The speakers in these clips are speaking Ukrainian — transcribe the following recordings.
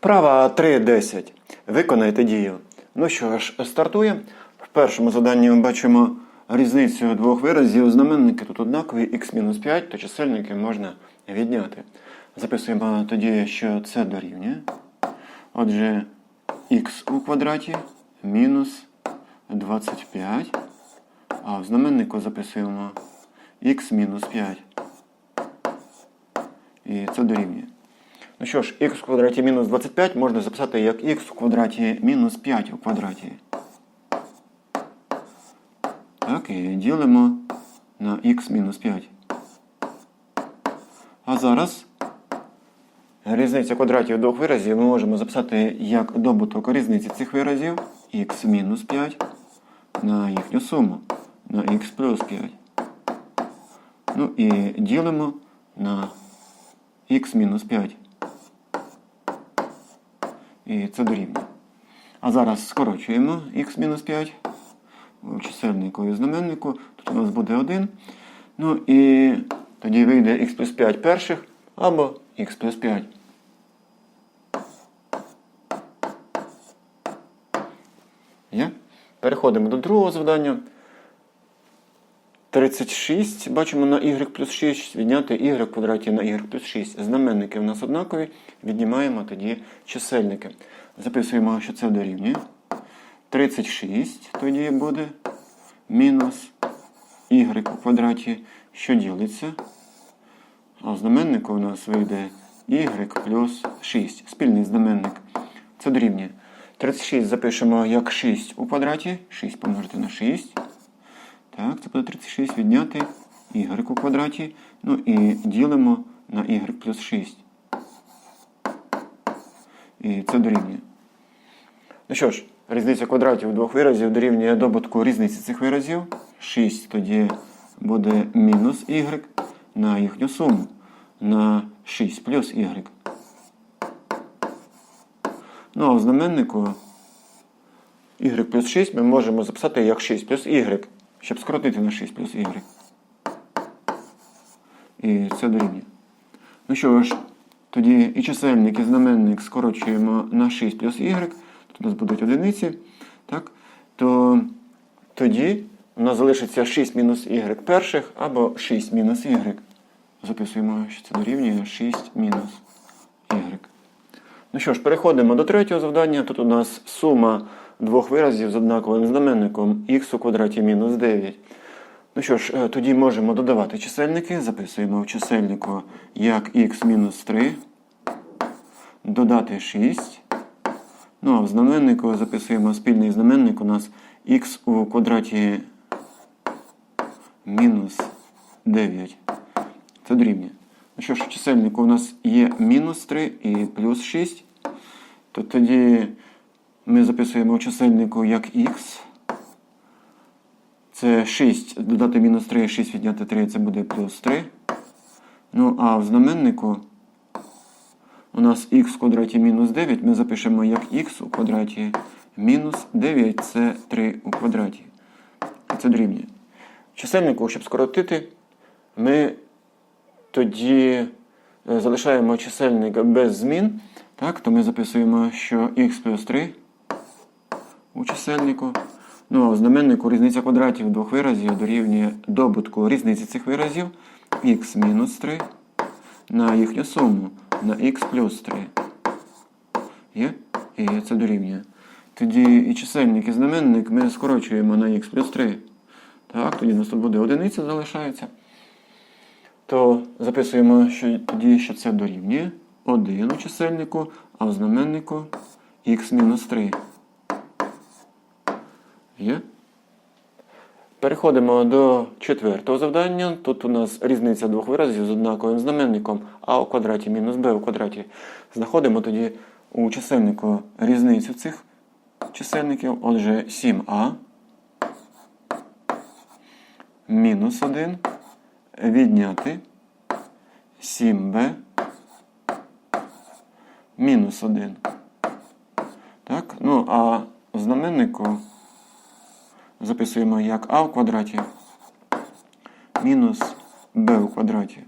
Вправа 3.10. Виконайте дію. Ну що ж, стартує. В першому заданні ми бачимо різницю двох виразів. Знаменники тут однакові, х-5, то чисельники можна відняти. Записуємо тоді, що це дорівнює. Отже, х у квадраті мінус 25. А в знаменнику записуємо х мінус 5. І це дорівнює. Ну що ж, х в квадраті мінус 25 можна записати як х в квадраті мінус 5 у квадраті. Так, і ділимо на х мінус 5. А зараз різниця квадратів двох виразів ми можемо записати як добуток різниці цих виразів х мінус 5 на їхню суму на х плюс 5. Ну і ділимо на х мінус 5. І це дорівнює. А зараз скорочуємо х-5 у чисельнику і знаменнику. Тут у нас буде 1. Ну і тоді вийде х плюс 5 перших або х плюс 5. Є? Переходимо до другого завдання. 36 бачимо на y плюс 6, відняти y в квадраті на y плюс 6. Знаменники в нас однакові, віднімаємо тоді чисельники. Записуємо, що це дорівнює. 36 тоді буде мінус y у квадраті, що ділиться. А в знаменнику у нас вийде y плюс 6. Спільний знаменник. Це дорівнює. 36 запишемо як 6 у квадраті. 6 помножити на 6. Так, це буде 36 відняти y у квадраті. Ну і ділимо на y плюс 6. І це дорівнює. Ну що ж, різниця квадратів двох виразів дорівнює добутку різниці цих виразів. 6 тоді буде мінус y на їхню суму. На 6 плюс y. Ну а в знаменнику y плюс 6 ми можемо записати як 6 плюс y щоб скоротити на 6 плюс y. І це дорівнює. Ну що ж, тоді і чисельник, і знаменник скорочуємо на 6 плюс y. Тут у нас будуть одиниці. Так? То тоді у нас залишиться 6 мінус y перших або 6 мінус y. Записуємо, що це дорівнює 6 мінус y. Ну що ж, переходимо до третього завдання. Тут у нас сума двох виразів з однаковим знаменником х у квадраті мінус 9. Ну що ж, тоді можемо додавати чисельники. Записуємо в чисельнику як х мінус 3, додати 6. Ну а в знаменнику записуємо спільний знаменник у нас х у квадраті мінус 9. Це дорівнює. Ну що ж, в чисельнику у нас є мінус 3 і плюс 6. То тоді ми записуємо в чисельнику як х. Це 6 додати мінус 3, 6 відняти 3, це буде плюс 3. Ну, а в знаменнику у нас х в квадраті мінус 9. Ми запишемо як х у квадраті мінус 9 це 3 у квадраті. Це дорівнює. Чисельнику, щоб скоротити, ми тоді залишаємо чисельник без змін. Так, то ми записуємо, що х плюс 3 у чисельнику. Ну, а в знаменнику різниця квадратів двох виразів дорівнює добутку різниці цих виразів х мінус 3 на їхню суму на х плюс 3. Є? І це дорівнює. Тоді і чисельник, і знаменник ми скорочуємо на х плюс 3. Так, тоді у нас тут буде одиниця залишається. То записуємо що тоді, що це дорівнює 1 у чисельнику, а в знаменнику х мінус 3. Є? Переходимо до четвертого завдання. Тут у нас різниця двох виразів з однаковим знаменником а у квадраті мінус b у квадраті. Знаходимо тоді у чисельнику різницю цих чисельників. Отже, 7а мінус 1 відняти 7b мінус 1. Так? Ну, а знаменнику записуємо як а в квадраті мінус b у квадраті.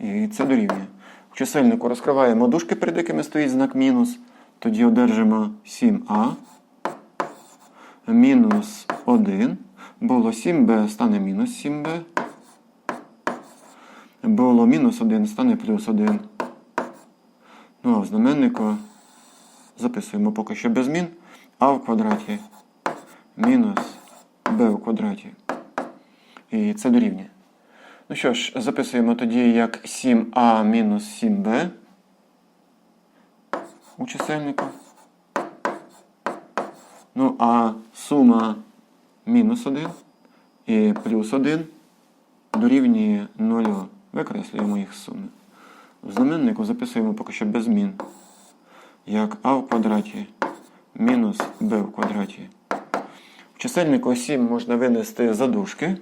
І це дорівнює. В чисельнику розкриваємо дужки, перед якими стоїть знак мінус. Тоді одержимо 7а. Мінус 1. Було 7b, стане мінус 7b. Було мінус 1, стане плюс 1. Ну а в знаменнику записуємо поки що без змін. А в квадраті мінус b у квадраті. І це дорівнює. Ну що ж, записуємо тоді як 7а мінус 7b у чисельнику. Ну, а сума мінус 1 і плюс 1 дорівнює 0. Викреслюємо їх суми. В знаменнику записуємо поки що без змін. Як а в квадраті мінус b в квадраті. В чисельнику 7 можна винести за дужки,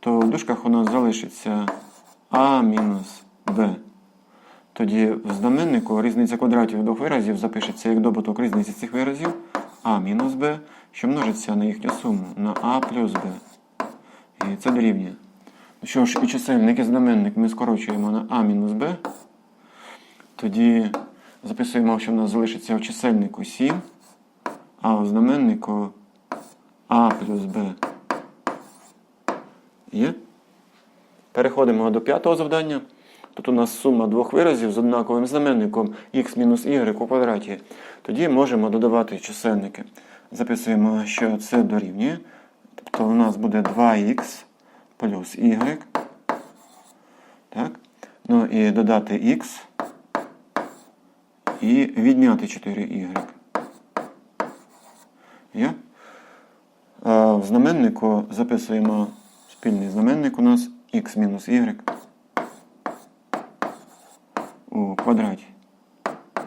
то в дужках у нас залишиться а мінус b. Тоді в знаменнику різниця квадратів двох виразів запишеться як добуток різниці цих виразів а мінус b, що множиться на їхню суму на а плюс b. І це дорівнює. Ну Що ж, і чисельник, і знаменник ми скорочуємо на а мінус b. Тоді записуємо, що в нас залишиться в чисельнику 7, а в знаменнику а плюс b. Є? Переходимо до п'ятого завдання. Тут у нас сума двох виразів з однаковим знаменником x мінус y у квадраті. Тоді можемо додавати чисельники. Записуємо, що це дорівнює. Тобто у нас буде 2х плюс y. Так? Ну і додати x і відняти 4y. Є? В знаменнику записуємо спільний знаменник у нас x мінус y у квадраті.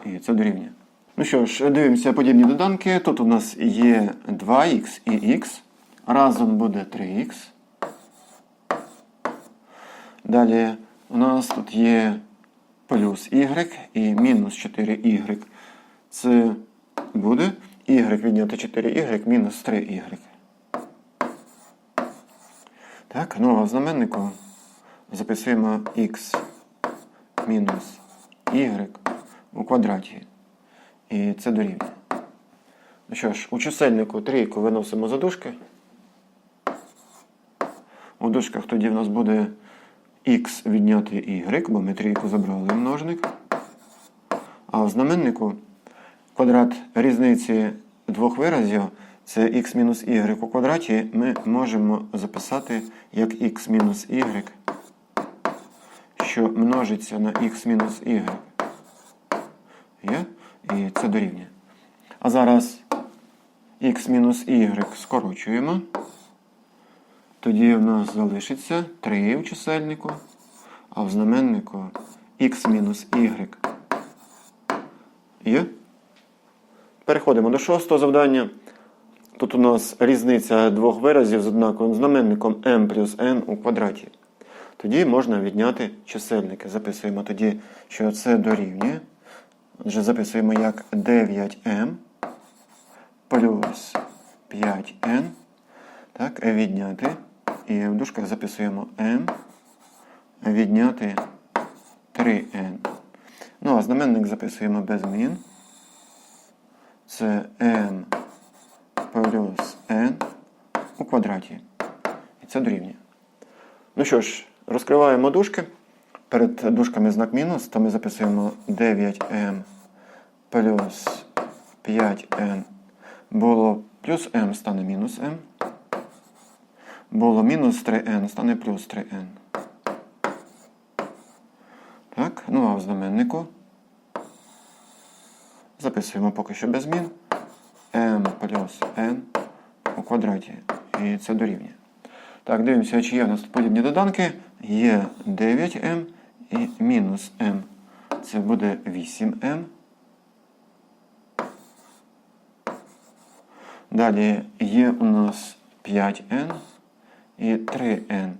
І це дорівнює. Ну що ж, дивимося подібні доданки. Тут у нас є 2х і х. Разом буде 3х. Далі у нас тут є плюс y і мінус 4y. Це буде y відняти 4y мінус 3y. Так, ну а в знаменнику записуємо x мінус y у квадраті. І це дорівнює. Ну що ж, у чисельнику трійку виносимо за дужки. У дужках тоді в нас буде х відняти y, бо ми трійку забрали в множник. А в знаменнику квадрат різниці двох виразів це x мінус y у квадраті ми можемо записати як x мінус y, що множиться на x мінус y. Є? І це дорівнює. А зараз x мінус y скорочуємо. Тоді в нас залишиться 3 в чисельнику, а в знаменнику x мінус y. Є? Переходимо до шостого завдання. Тут у нас різниця двох виразів з однаковим знаменником m плюс n у квадраті. Тоді можна відняти чисельники. Записуємо тоді, що це дорівнює. Отже, записуємо як 9m плюс 5n. Так, відняти. І в дужках записуємо m відняти 3n. Ну, а знаменник записуємо без змін. Це m плюс n у квадраті. І це дорівнює. Ну що ж, розкриваємо дужки. Перед дужками знак мінус, то ми записуємо 9m плюс 5n. Було плюс m стане мінус m. Було мінус 3n, стане плюс 3n. Так, ну а в знаменнику записуємо поки що без змін. m плюс n у квадраті. І це дорівнює. Так, дивимося, чи є у нас подібні доданки. Є 9m і мінус m. Це буде 8m. Далі є у нас 5n і 3n.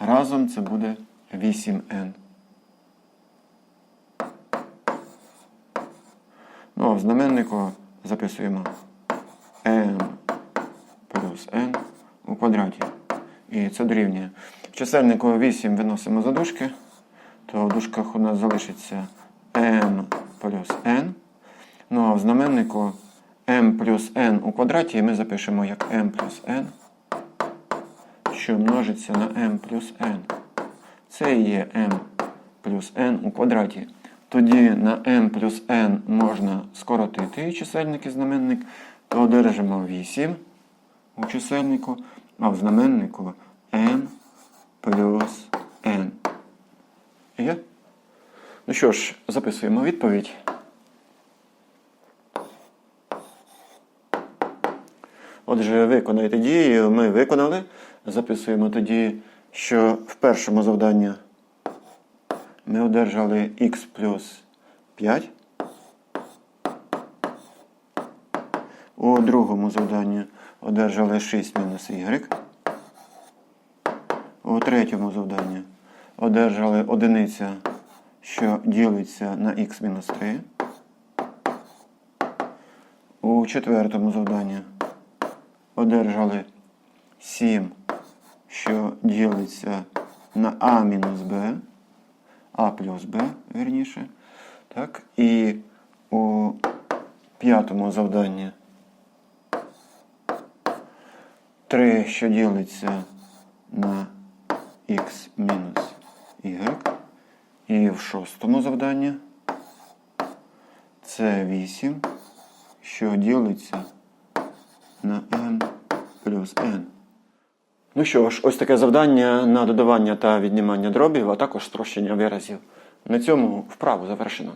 Разом це буде 8n. Ну, а в знаменнику записуємо m плюс n у квадраті. І це дорівнює. В чисельнику 8 виносимо за дужки. то в дужках у нас залишиться m плюс n. Ну а в знаменнику m плюс n у квадраті ми запишемо як m плюс n, що множиться на m плюс n. Це і є m плюс n у квадраті. Тоді на m плюс n можна скоротити чисельник і знаменник, одержимо 8 у чисельнику, а в знаменнику m плюс n. Є? Ну що ж, записуємо відповідь. Отже, виконайте дії, ми виконали. Записуємо тоді, що в першому завданні ми одержали х плюс 5. У другому завданні одержали 6 мінус y. У третьому завданні одержали одиниця, що ділиться на х мінус 3. У четвертому завданні одержали 7, що ділиться на а мінус b, а плюс b, вірніше. Так, і у п'ятому завданні 3, що ділиться на х мінус y. І в шостому завданні це 8, що ділиться на m плюс n. Ну що ж, ось таке завдання на додавання та віднімання дробів, а також спрощення виразів. На цьому вправу завершено.